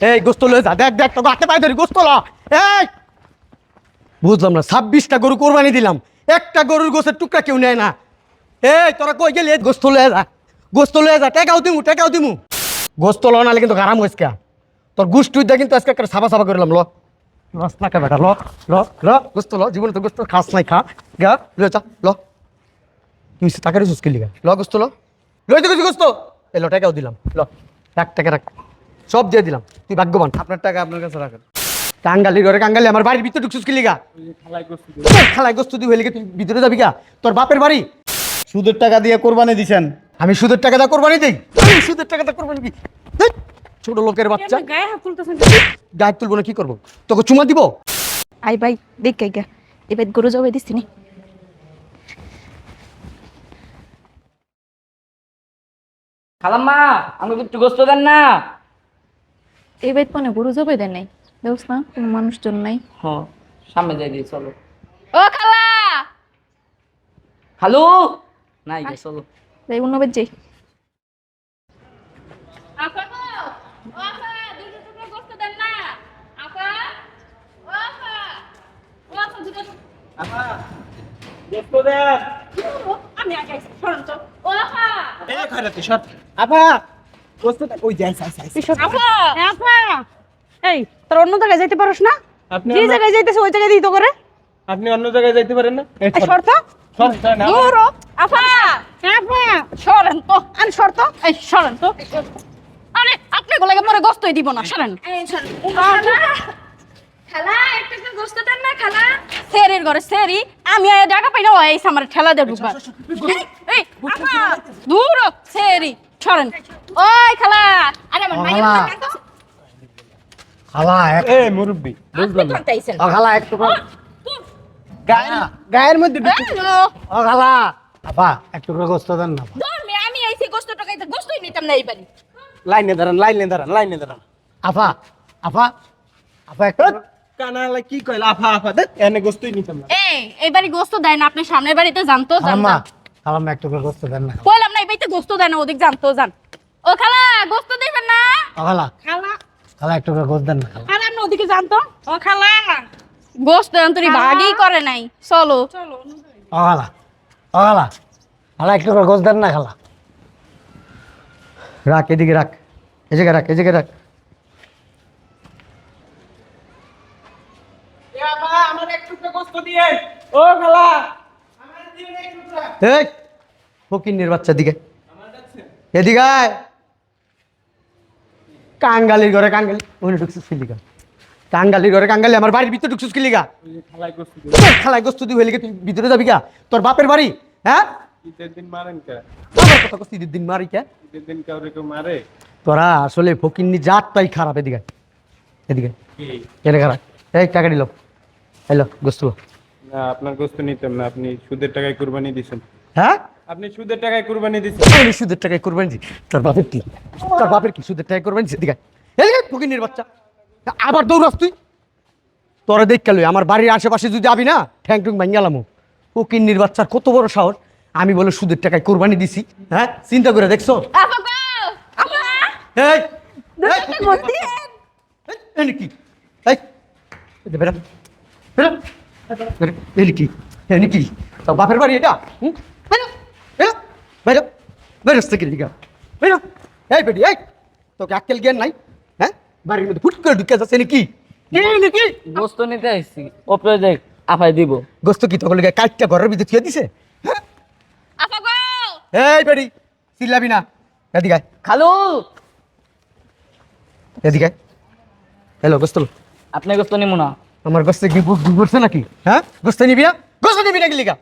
এই, গোস্ত লয়ে যা, দেখ দেখ, তোকে হাতে পায়ে ধরি, গোস্ত ল। এই! বুঝলাম না, ছাব্বিশটা গরু কোরবানি দিলাম। একটা গরুর গোছের টুকরা কেউ নেয় না। এই, তোরা কই গেলি? গোস্ত লয়ে যা। গোস্ত লয়ে যা, টেকাও দিমু টেকাও দিমু। গোস্ত ল, নাহলে কিন্তু গারাম হয়েছে তোর গুষ্টুইটা কিন্তু আজকে একটা সাবা সাবা করলাম, ল। লস না কে বেটা, ল ল ল, গোস্ত ল, জীবনে তো গোস্ত খাস নাই, খা। গা, ল ল। তুই সে টাকারই চুস করলি গা ল, গোস্ত ল। লই তো গোস্ত। এ ল, টেকাও দিলাম, ল। রাখ, টাকা রাখ। সব দিয়ে দিলাম। তুই ভাগ্যবান। আপনার টাকা আপনার কাছে রাখেন। কাঙ্গালি ঘরে কাঙ্গালি আমার বাড়ির ভিতরে ঢুকছিস কি লিগা? তোর খালায় গোস্ত তুই হইলে তুই ভিতরে যাবি গা? তোর বাপের বাড়ি? সুদের টাকা দিয়ে কোরবানি দিছেন। আমি সুদের টাকা দা কোরবানি দিই? আমি সুদের টাকা দা কোরবানি দিই। ছোট লোকের বাচ্চা। গায়ে হাত তুলতেছেন গায়ে তুলবো না কি করব? তোকে চুমা দিব? আই ভাই দেখ গে এবার গরু জবাই দিচ্ছি নি খালাম্মা আমাকে একটু গোস্ত দেন না। এবার মানে গরু জবাই দেয় নাই। দেখছ না কোনো মানুষজন নাই। হ্যাঁ সামনে যাই দিই চলো। ও খালা! হ্যালো নাই গে চলো। যাই অন্য বেদ যাই। আমি আগে আইছি, শোনেন তো। ও আপা! আপা! যাই আপা! আপা! এই তোর অন্য জায়গায় যাইতে পারোস না? আপনি যে জায়গায় যাইতেছে ওই জায়গায় করে আপনি অন্য জায়গায় যাইতে পারেন না? এই এই শর্ত? সর, সর না। দূর আপা! আপা! সরেন তো। আন শর্ত? এই সরেন তো। আরে আপনি গোলাকে পরে গোস্তই দিব না সরেন। খালা। একটা করে গোস্ত দেন না খালা। সেরির ঘরে সেরি। আমি আয়া জায়গা পাই না আমার ঠেলা এই আপা! দূর সেরি। সরেন। ওই খালা আরে আমার মাইয়া খালা। এক এ মুরব্বি বুঝলাম না। ও খালা একটু গায়ের গায়ের মধ্যে ঢুকে- হ্যালো। ও খালা আপা একটু করে গোস্ত দেন না ধর্মে আমি আইছি গোস্ত টাকাইতে গোস্তই নিতাম না এইবারই। লাইনে দাঁড়ান লাইনে দাঁড়ান লাইনে দাঁড়ান। আপা আপা আপা একটু কানালা কি কইলা? আফা আফা দেখ এনে গোস্তই নিতাম না। এই এইবারই গোস্ত দেয় না আপনি সামনের বাড়িতে জানতো খালাম্মা জানতাম। খালাম্মা একটু করে গোস্ত দেন না বাড়িতে গোস্ত দেয় না ওদিক জানতো জান ও খালা গোস্ত দিবেন না? ও খালা। খালা। খালা একটু করে গোস্ত দেন না খালা। আর আপনি ওদিকে জানতো ও খালা। গোস্ত অন্তরি ভাগই করে নাই। চলো। ও খালা। ও খালা। খালা একটু করে গোস্ত দেন না খালা। রাখ এদিকে রাখ। এই জায়গায় রাখ এই জায়গায় রাখ। এ আপা আমার একটু গোস্ত দিয়ে ও খালা। আমার দিন একটু এই ফকিন্নির বাচ্চা দিকে। এদিকে। কাঙ্গালির ঘরে কাঙ্গালি। ওখানে ঢুকছিস কি লিগা? কাঙ্গালির ঘরে কাঙ্গালি আমার বাড়ির ভিতরে ঢুকছিস কি লিগা? খালাই গোস্ত দিয়ে তুই হইলে তুই ভিতরে যাবি গা? তোর বাপের বাড়ি হ্যাঁ? তোরা আসলে ফকিন্নি জাতটাই খারাপ এদিকে এদিকে খারাপ। এই টাকা দিল হ্যালো গোস্ত না আপনার গোস্ত নিতাম না আপনি সুদের টাকায় কুরবানি দিছেন। হ্যাঁ? আপনি সুদের টাকায় কুরবানি দিছেন। আমি সুদের টাকায় করবেন জি তোর বাপের কি? তোর বাপের কি সুদের টাকায় করবেন এদিকে এদিকে ফকিন্নির বাচ্চা। আবার দৌড়াস তুই। তোরা দেখ গেল আমার বাড়ির আশেপাশে যদি আবি না ঠ্যাং টুং ভাঙ্গালাম ফকিন্নির বাচ্চার কত বড় সাহস। আমি বলে সুদের টাকায় কোরবানি দিছি। হ্যাঁ? চিন্তা করে দেখছ? কি এই! এই! বেরা বেরা বেরা এই কি? এই! কি? তো বাপের বাড়ি এটা? হুম? বেরা বেরা থেকে লিগা বেরা এই বেটি এই তোকে আক্কেল জ্ঞান নাই হ্যাঁ বাড়ির মধ্যে ফুট করে ঢুকে যাচ্ছে নাকি নাকি গোস্ত নিতে আসছি ওপরে দেখ আফাই দিব গোস্ত কি তোকে লিগে কাটটা ঘরের ভিতরে থুয়ে দিছে আপা গো এই বেটি চিল্লাবি না এদিকে আয়, খালু এদিকে আয়। হ্যালো গোস্ত। আপনি গোস্ত নিমু না আমার গোস্তে কি বুক করছে নাকি হ্যাঁ গোস্ত নিবি না গোস্ত নিবি নাকি লিগা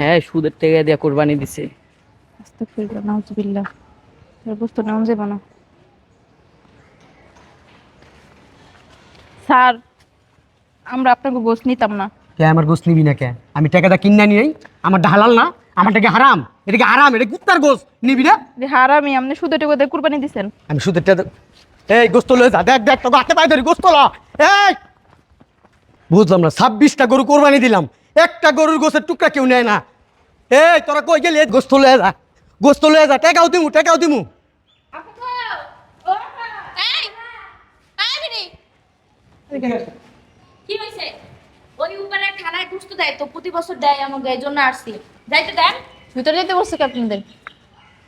হ্যাঁ সুদের টাকা দিয়ে কোরবানি দিছে। আস্তাগফিরুল্লাহ নাউজুবিল্লাহ। তোর গোস্ত নাম যাবে না। স্যার আমরা আপনাকে গোস্ত নিতাম না। কে আমার গোস নিবি না কে? আমি টাকাটা কিনা নি নাই আমার হালাল না আমার টাকা হারাম? এটা কি হারাম? এটা কুত্তার গোস নিবি না? যে হারামি আপনি সুদের টেকে দিয়ে কুরবানি দিছেন। আমি সুদের টাকা এই গোস্ত লয়ে যা দেখ দেখ তোকে হাতে পায়ে ধরি গোস্ত ল। এই! বুঝলাম না ছাব্বিশটা গরু কোরবানি দিলাম। একটা গরুর গোসের টুকরা কেউ নেয় না। এই তোরা কই গেলি? এই গোস্ত লয়ে যা গোস্ত লয়ে যা টেকাও দিমু টেকাও দিমু কি হয়েছে ওই উপরে খানায় গুস্ত দেয় তো প্রতি বছর দেয় আমাকে এই জন্য আসছি যাইতে দেন। ভিতরে যেতে বলছে কি আপনাদের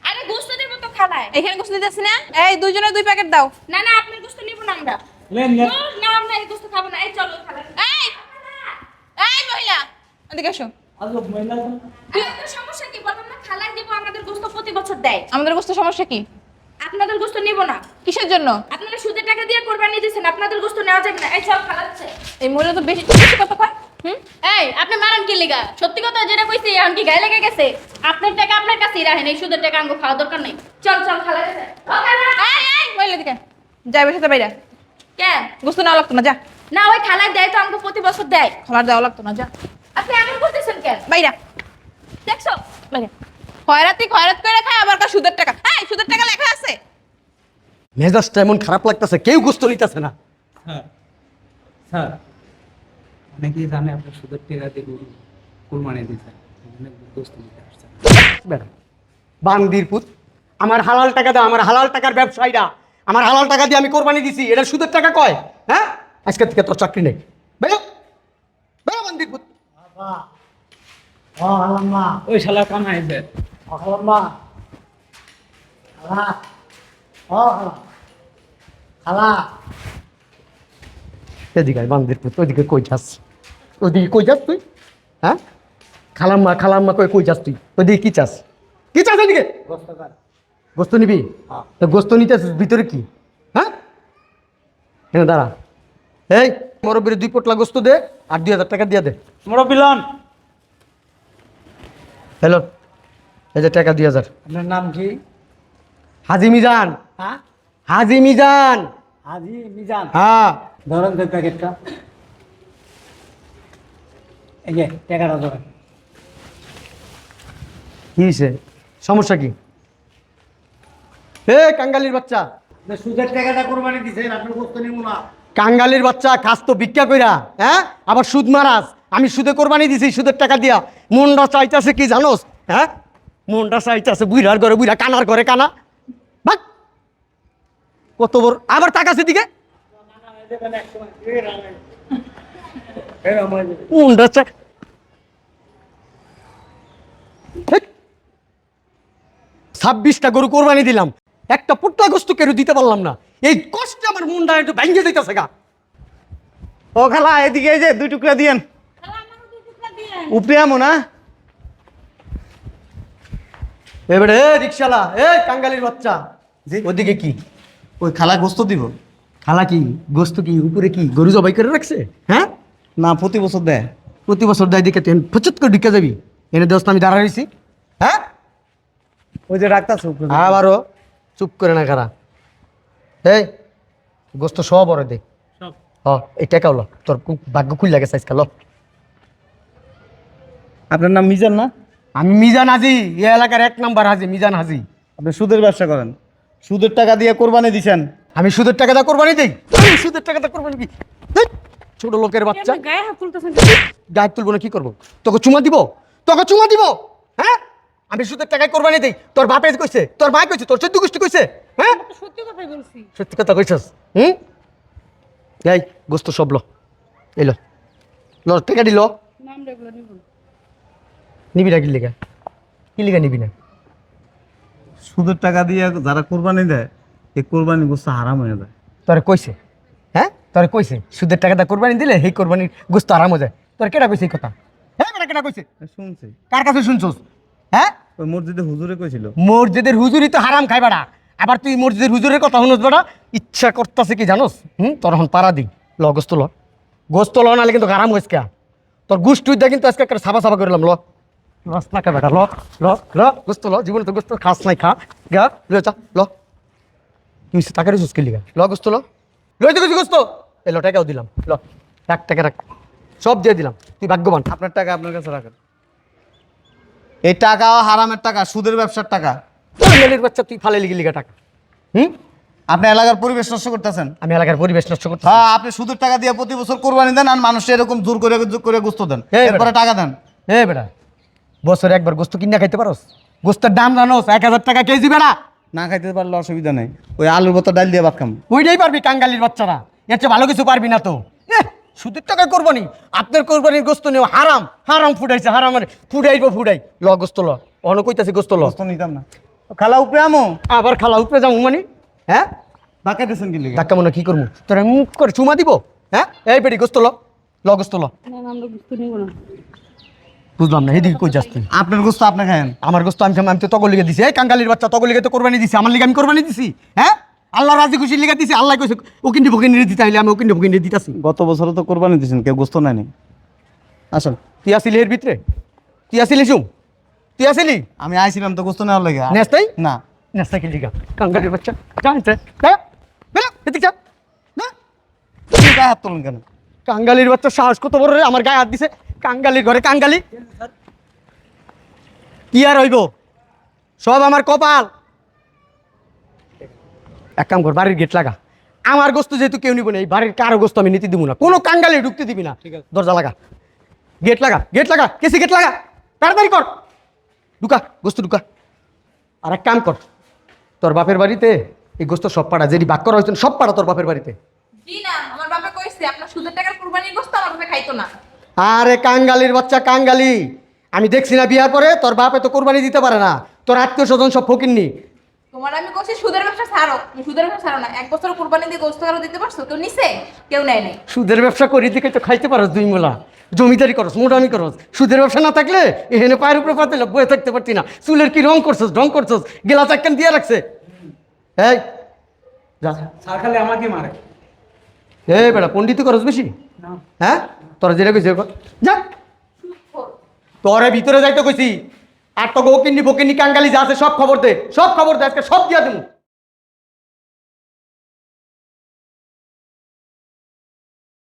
আরে গুস্ত দেবো তো খানায় এখানে গোসল দিতেছি না? এই দুইজনে দুই প্যাকেট দাও। না না আপনার গুস্ত নিব না আমরা। না, এই গুস্ত খাব না এই চলো খানায় এই এই মহিলা এদিকে আসো। আজব মহিলা তো। সমস্যা কি? বললাম না খালায় দিব আমাদের গুস্ত প্রতি বছর দেয়। আমাদের গোস্ত সমস্যা কি? আপনাদের গুস্ত নিব না। কিসের জন্য? আপনারা সুদের টাকা দিয়ে কোরবানি দিয়েছেন আপনাদের গোস্ত নেওয়া যাবে না। এই চল খালাচ্ছে এই মহিলা তো বেশি বেশি কথা কয়। হুম? এই আপনি মারান কি লিগা? সত্যি কথা যেটা কইছি এখন কি গায়ে লেগে গেছে? আপনার টাকা আপনার কাছেই রাখেন এই সুদের টাকা আঙ্গো খাওয়া দরকার নেই। চল চল খালা গেছে এই এই মহিলা দিকে। যাই বসে বাইরে। কেন গোস্ত নেওয়া লাগতো না যা। না ওই খালায় দেয় তো আমাকে প্রতি বছর দেয়। খাবার দেওয়া লাগতো না যা। আপনি এমন করতেছেন কেন? বাইরা। দেখছ? বাইরে। খয়রাতি খয়রাত করে খায় আবার কার সুদের টাকা? এই সুদের টাকা লেখা আছে। মেজাজটা এমন খারাপ লাগতেছে কেউ গোস্ত নিতেছে না। স্যার স্যার অনেকেই জানে আপনি সুদের টাকা দিয়ে গরু কুরবানি দিয়েছেন দোস্ত দিতে আসছেন বেড়া বান্দির পুত আমার হালাল টাকা দাও আমার হালাল টাকার ব্যবসায়ীরা আমার হালাল টাকা দিয়ে আমি কোরবানি দিছি এটা সুদের টাকা কয়? হ্যাঁ? আজকে থেকে তোর চাকরি নেই। বেরো বেরো বান্দির পুত। ওই শালা কান আইছে এদিকে আয়, বান্দির পুত ওইদিকে কই যাস? ওইদিকে কই যাস তুই? হ্যাঁ? খালাম্মা খালাম্মা কই কই যাস তুই? ওইদিকে কি চাস? কি চাস ওইদিকে গোস্ত নিবি? তো গোস্ত নিতে ভিতরে কি? হ্যাঁ? হ্যাঁ দাঁড়া। এই মরব্বির দুই পোটলা গোস্ত দে আর দুই হাজার টাকা দিয়ে দে। মুরব্বিলন হ্যালো এই যে টাকা দুই হাজার। আপনার নাম কি? হাজি মিজান। হ্যাঁ? হাজি মিজান। হাজি মিজান। হ্যাঁ। ধরেন তো প্যাকেটটা। এই যে টাকাটা ধরেন। কি হয়েছে সমস্যা কি? এ কাঙ্গালির বাচ্চা। আপনি সুদের টাকাটা কোরবানি আপনার নিব না। কাঙ্গালির বাচ্চা খাস তো ভিক্ষা কইরা হ্যাঁ? আবার সুদ মারাস। আমি সুদে কোরবানি দিছি, সুদের টাকা দিয়া। মনটা চাইতেছে কি জানোস? হ্যাঁ? মনটা চাইতেছে বুইরার ঘরে বুইরা কানার ঘরে কানা। ভাগ কত বড় আবার তাকাছে দিকে? ছাব্বিশটা গরু কোরবানি দিলাম। একটা পুট্টা গোস্ত কেউ দিতে পারলাম না। এই কষ্টে আমার মনটা একটু ভেঙে দিতেছে গা। ও খালা, এদিকে যে দুই টুকরা দিয়েন। উপরে আমো না এবারে এ রিক্সালা এ কাঙ্গালির বাচ্চা। ওদিকে কি? ওই খালা গোস্ত দিব। খালা কি? গোস্ত কি? উপরে কি? গরু জবাই করে রাখছে? হ্যাঁ? না প্রতি বছর দেয়। প্রতি বছর দেয় দিকে তুই ফচত করে ঢুকে যাবি। এনে দোস্ত আমি দাঁড়া রয়েছি হ্যাঁ? ওই যে ডাক্তার উপরে। আবারও চুপ করে না খারা। এই গোস্ত সব বড় দে। সব। হ এই টাকাও ল। তোর ভাগ্য খুল লাগে সাইজকা ল। আপনার নাম মিজান না? আমি মিজান হাজি এই এলাকার এক নাম্বার হাজি মিজান হাজি। আপনি সুদের ব্যবসা করেন। সুদের টাকা দিয়ে কোরবানি দিছেন। আমি সুদের টাকা দা কোরবানি দিই? আমি সুদের টাকা দা কোরবানি দিই ধ্যাৎ, ছোট লোকের বাচ্চা। গায়ে হাত তুলতেছেন গায়ে তুলবো না কি করব? তোকে চুমা দিব? তোকে চুমা দিব? হ্যাঁ? আমি সুদের টাকায় কোরবানি দিই। তোর বাপে কইছে তোর ভাই কইছে তোর চোদ্দ গোষ্ঠী কইছে হ্যাঁ? সত্যি কথাই বলছি। সত্যি কথা কইছস হুম? এই গোস্ত সব লো। এলো ল। টাকা দিল নাম রেগুলো নিব। নিবি না কি লিগা কি লিগা নিবি না। সুদের টাকা দিয়ে যারা কোরবানি দেয় এই কোরবানি গোস্ত হারাম হয়ে যায়। তোরে কইছে। হ্যাঁ? তোরে কইছে সুদের টাকাটা কোরবানি দিলে সেই কোরবানির গোস্ত আরাম হয়ে যায়। তোর কেটা কইছে এই কথা? হ্যাঁ বেটা কেটা কইছে? শুনছি। কার কাছে শুনছস? হ্যাঁ? ওই মসজিদে হুজুরে কইছিল। মসজিদের হুজুরই তো হারাম খাই বেড়া আবার তুই মসজিদের হুজুরের কথা শুনস বেড়া ইচ্ছা করতেছে কি জানোস? হুম? তোর এখন পাড়া দি। ল গোস্ত ল। গোস্ত ল নাহলে কিন্তু হারাম হয়েছে তোর উদ্যা কিন্তু আজকে সাবা সাবা করলাম ল। লস না কে বেটা ল ল ল গোস্ত ল জীবনে তো গোস্ত খাস নাই খা গা ল চা ল তুই টাকা রিসুস কেলি গা ল গোস্ত ল লইতে গেছি গোস্ত এ ল টাকাও দিলাম ল এক টাকা রাখ সব দিয়ে দিলাম তুই ভাগ্যবান আপনার টাকা আপনার কাছে রাখেন এই টাকা হারামের টাকা সুদের ব্যবসার টাকা তোর মেলির বাচ্চা তুই ফালে লিগি লিগা টাকা হুম আপনি এলাকার পরিবেশ নষ্ট করতেছেন আমি এলাকার পরিবেশ নষ্ট করতে হ্যাঁ আপনি সুদের টাকা দিয়ে প্রতি বছর কোরবানি দেন আর মানুষ এরকম জোর করে জোর করে গোস্ত দেন এরপরে টাকা দেন এ বেটা বছরে একবার গোস্ত কিনা খাইতে পারোস? গোস্তের দাম জানোস এক হাজার টাকা কেজি বেড়া। না খাইতে পারলে অসুবিধা নেই। ওই আলুর ভর্তা ডাল দিয়ে ভাত খাম। ওইটাই পারবি কাঙ্গালির বাচ্চারা। এর চেয়ে ভালো কিছু পারবি না তো। সুদের টাকায় কোরবানি আপনার কোরবানির গোস্ত নেওয়া হারাম। হারাম ফুটাইছে হারাম ফুটাইব ফুটাই। ল গোস্ত ল। অন কইতাছে গোস্ত ল। গোস্ত নিতাম না। খালা উপরে আমো। আবার খালা উপরে যাব মানে? হ্যাঁ? ধাক্কা দিয়েছেন কি লিগে? ধাক্কা মনে কি করব? তোরা মুখ করে চুমা দিব হ্যাঁ? এই বেটি গোস্ত ল। ল গোস্ত ল। বুঝলাম না এদিকে কই যাস তুই আপনার গোস্ত আপনি আমার গোস্ত আমি খাম- আমি তো তগর লিগে দিছি। এই কাঙ্গালির বাচ্চা তগর লিগে তো কোরবানি দিছি আমার লিগে আমি কোরবানি দিছি হ্যাঁ? আল্লাহ রাজি খুশি লিগে দিছি আল্লাহ কইছে দিতে হইলে আমি দিতাছি। গত বছর তো কোরবানি দিয়েছেন কেউ গোস্ত নেয়নি। তুই আসিলি এর ভিতরে? তুই আসিলি তুই আসিলি? আমি আইছিলাম তো গোস্ত নেওয়ার লেগে। নেস্তাই? না। নেস্তা কি লিগা? কাঙ্গালির বাচ্চা এদিকে যা না গায়ে হাত তোলেন কেন? কাঙ্গালির বাচ্চা সাহস কত বড় রে আমার গায়ে হাত দিছে। কাঙ্গালির ঘরে কাঙ্গালি। কি আর হইব? সব আমার কপাল। এক কাম কর বাড়ির গেট লাগা। আমার গোস্ত যেহেতু কেউ নিব না এই বাড়ির কারও গোস্ত আমি নিতে দিব না। কোনো কাঙ্গালি ঢুকতে দিবি না। দরজা লাগা। গেট লাগা গেট লাগা কেসি গেট লাগা। তাড়াতাড়ি কর। ঢুকা গোস্ত ঢুকা। আর এক কাম কর তোর বাপের বাড়িতে এই গোস্ত সব পাড়া যেটি বাক্য রয়েছেন সব পাড়া তোর বাপের বাড়িতে। জি না আমার বাবা কইছে আপনার সুদের টাকার কুরবানির গোস্ত আমার খাইতো না। আরে কাঙ্গালির বাচ্চা কাঙ্গালি। আমি দেখছি না বিয়ার পরে তোর বাপে তো কোরবানি দিতে পারে না। তোর আত্মীয় স্বজন সব ফকিননি। তোমার আমি কইছি সুদের ব্যবসা ছাড়ো। সুদের ব্যবসা ছাড়ো না। এক বছর কুরবানি দিয়ে গোস্ত কারও দিতে পারছ? কেউ নিছে? কেউ নেয় নাই। সুদের ব্যবসা করি দিকে তো খাইতে পারস দুই মোলা। জমিদারি করস মোটামি করস। সুদের ব্যবসা না থাকলে এখানে পায়ের উপরে পাতে বয়ে থাকতে পারতি না। চুলের কি রং করছস রং করছস? গেলা চাক্কান দিয়ে রাখছে। এই যা। খালি আমাকে মারে। এই বেড়া পণ্ডিত করস বেশি? হ্যাঁ? তোরা যেটা কইছে। যা। তোরে ভিতরে যাইতে কইছি। আর তো গোকিন্নি ফকিন্নি কাঙ্গালি যা আছে সব খবর দে। সব খবর দে আজকে সব দিয়া দেবো